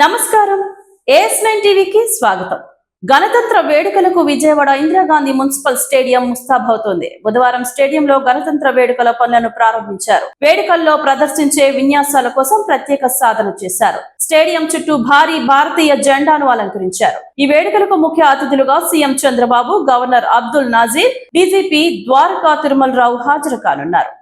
నమస్కారం. As nine టీవీకి స్వాగతం. గణతంత్ర వేడుకలకు విజయవాడ ఇందిరాగాంధీ మున్సిపల్ స్టేడియం ముస్తాబవుతోంది. బుధవారం స్టేడియంలో గణతంత్ర వేడుకల పనులను ప్రారంభించారు. వేడుకల్లో ప్రదర్శించే విన్యాసాల కోసం ప్రత్యేక సాధన చేశారు. స్టేడియం చుట్టూ భారీ భారతీయ జెండాను అలంకరించారు. ఈ వేడుకలకు ముఖ్య అతిథులుగా CM Chandrababu governor Abdul Nazeer DGP Dwaraka Tirumala Rao హాజరు కానున్నారు.